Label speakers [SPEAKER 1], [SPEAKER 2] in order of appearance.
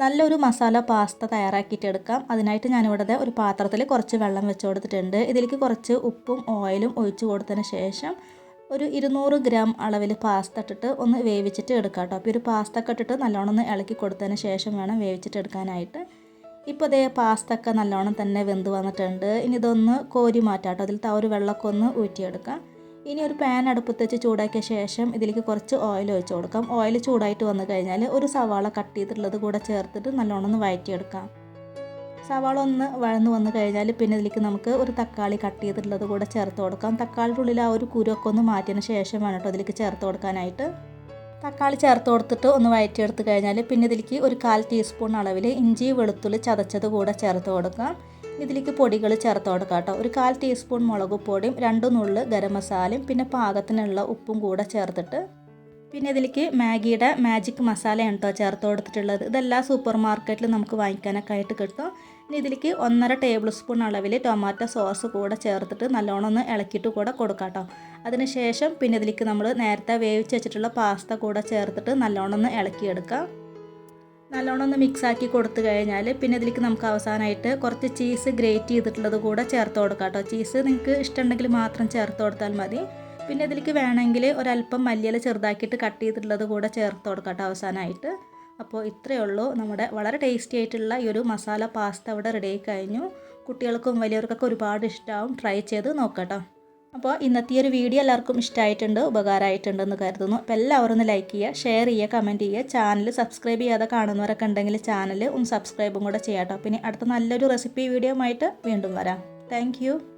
[SPEAKER 1] നല്ലൊരു മസാല പാസ്ത തയ്യാറാക്കിയിട്ടെടുക്കാം അതിനായിട്ട് ഞാനിവിടെ ഒരു പാത്രത്തിൽ കുറച്ച് വെള്ളം വെച്ച് കൊടുത്തിട്ടുണ്ട്. ഇതിലേക്ക് കുറച്ച് ഉപ്പും ഓയിലും ഒഴിച്ച് കൊടുത്തതിന് ശേഷം ഒരു ഇരുന്നൂറ് ഗ്രാം അളവിൽ പാസ്ത ഇട്ടിട്ട് ഒന്ന് വേവിച്ചിട്ട് എടുക്കാം കേട്ടോ. അപ്പോൾ ഒരു പാസ്ത ഒക്കെ ഇട്ടിട്ട് നല്ലോണം ഒന്ന് ഇളക്കി കൊടുത്തതിന് ശേഷം വേണം വേവിച്ചിട്ട് എടുക്കാനായിട്ട്. ഇപ്പോൾ അതേ പാസ്ത ഒക്കെ നല്ലോണം തന്നെ വെന്ത് വന്നിട്ടുണ്ട്. ഇനി ഇതൊന്ന് കോരി മാറ്റാം കേട്ടോ. അതിൽ ആ ഒരു വെള്ളമൊക്കെ ഒന്ന് ഊറ്റിയെടുക്കാം. ഇനി ഒരു പാൻ അടുപ്പത്ത് വെച്ച് ചൂടാക്കിയ ശേഷം ഇതിലേക്ക് കുറച്ച് ഓയിൽ ഒഴിച്ച് കൊടുക്കാം. ഓയിൽ ചൂടായിട്ട് വന്നു കഴിഞ്ഞാൽ ഒരു സവാള കട്ട് ചെയ്തിട്ടുള്ളത് കൂടെ ചേർത്തിട്ട് നല്ലോണം ഒന്ന് വഴറ്റിയെടുക്കാം. സവാള ഒന്ന് വഴന്ന് വന്നു കഴിഞ്ഞാൽ പിന്നെ ഇതിലേക്ക് നമുക്ക് ഒരു തക്കാളി കട്ട് ചെയ്തിട്ടുള്ളത് കൂടെ ചേർത്ത് കൊടുക്കാം. തക്കാളിയുടെ ഉള്ളിൽ ആ ഒരു കുരുവൊക്കെ ഒന്ന് മാറ്റിയതിന് ശേഷം വേണം കേട്ടോ ഇതിലേക്ക് ചേർത്ത് കൊടുക്കാനായിട്ട്. തക്കാളി ചേർത്ത് കൊടുത്തിട്ട് ഒന്ന് വഴറ്റിയെടുത്ത് കഴിഞ്ഞാൽ പിന്നെ ഇതിലേക്ക് ഒരു കാൽ ടീസ്പൂൺ അളവിൽ ഇഞ്ചി വെളുത്തുള്ളി ചതച്ചത് കൂടെ ചേർത്ത് കൊടുക്കാം. ഇതിലേക്ക് പൊടികൾ ചേർത്ത് കൊടുക്കാം കേട്ടോ. ഒരു കാൽ ടീസ്പൂൺ മുളക് പൊടിയും രണ്ട് നുള്ള് ഗരം മസാലയും പിന്നെ പാകത്തിനുള്ള ഉപ്പും കൂടെ ചേർത്തിട്ട് പിന്നെ ഇതിലേക്ക് മാഗിയുടെ മാജിക് മസാലയാണ് കേട്ടോ ചേർത്ത് കൊടുത്തിട്ടുള്ളത്. ഇതെല്ലാം സൂപ്പർ മാർക്കറ്റിൽ നമുക്ക് വാങ്ങിക്കാനൊക്കെ ആയിട്ട് കിട്ടും. ഇനി ഇതിലേക്ക് ഒന്നര ടേബിൾ സ്പൂൺ അളവിൽ ടൊമാറ്റോ സോസ് കൂടെ ചേർത്തിട്ട് നല്ലോണം ഒന്ന് ഇളക്കിയിട്ട് കൂടെ കൊടുക്കാം കേട്ടോ അതിനുശേഷം പിന്നെ ഇതിലേക്ക് നമ്മൾ നേരത്തെ വേവിച്ച് വെച്ചിട്ടുള്ള പാസ്ത കൂടെ ചേർത്തിട്ട് നല്ലോണം ഒന്ന് ഇളക്കിയെടുക്കാം. നല്ലോണം ഒന്ന് മിക്സ് ആക്കി കൊടുത്തു കഴിഞ്ഞാൽ പിന്നെ ഇതിലേക്ക് നമുക്ക് അവസാനമായിട്ട് കുറച്ച് ചീസ് ഗ്രേറ്റ് ചെയ്തിട്ടുള്ളത് കൂടെ ചേർത്ത് കൊടുക്കാം കേട്ടോ ചീസ് നിങ്ങൾക്ക് ഇഷ്ടമുണ്ടെങ്കിൽ മാത്രം ചേർത്ത് കൊടുത്താൽ മതി. പിന്നെ ഇതിലേക്ക് വേണമെങ്കിൽ ഒരല്പം മല്ലിയില ചെറുതാക്കിയിട്ട് കട്ട് ചെയ്തിട്ടുള്ളത് കൂടെ ചേർത്ത് കൊടുക്കാം കേട്ടോ അവസാനമായിട്ട്. അപ്പോൾ ഇത്രയേ ഉള്ളൂ. നമ്മുടെ വളരെ ടേസ്റ്റി ആയിട്ടുള്ള ഈ ഒരു മസാല പാസ്ത അവിടെ റെഡി ആയി കഴിഞ്ഞു. കുട്ടികൾക്കും വലിയവർക്കൊക്കെ ഒരുപാട് ഇഷ്ടമാവും ട്രൈ ചെയ്ത് നോക്കട്ടോ. അപ്പോൾ ഇന്നത്തെ ഒരു വീഡിയോ എല്ലാവർക്കും ഇഷ്ടമായിട്ടുണ്ട് ഉപകാരമായിട്ടുണ്ടെന്ന് കരുതുന്നു. അപ്പോൾ എല്ലാവരും ഒന്ന് ലൈക്ക് ചെയ്യുക ഷെയർ ചെയ്യുക കമന്റ് ചെയ്യുക. ചാനൽ സബ്സ്ക്രൈബ് ചെയ്യാതെ കാണുന്നവരൊക്കെ ഉണ്ടെങ്കിൽ ചാനൽ ഒന്ന് സബ്സ്ക്രൈബും കൂടെ ചെയ്യാം കേട്ടോ പിന്നെ അടുത്ത നല്ലൊരു റെസിപ്പി വീഡിയോ ആയിട്ട് വീണ്ടും വരാം. താങ്ക്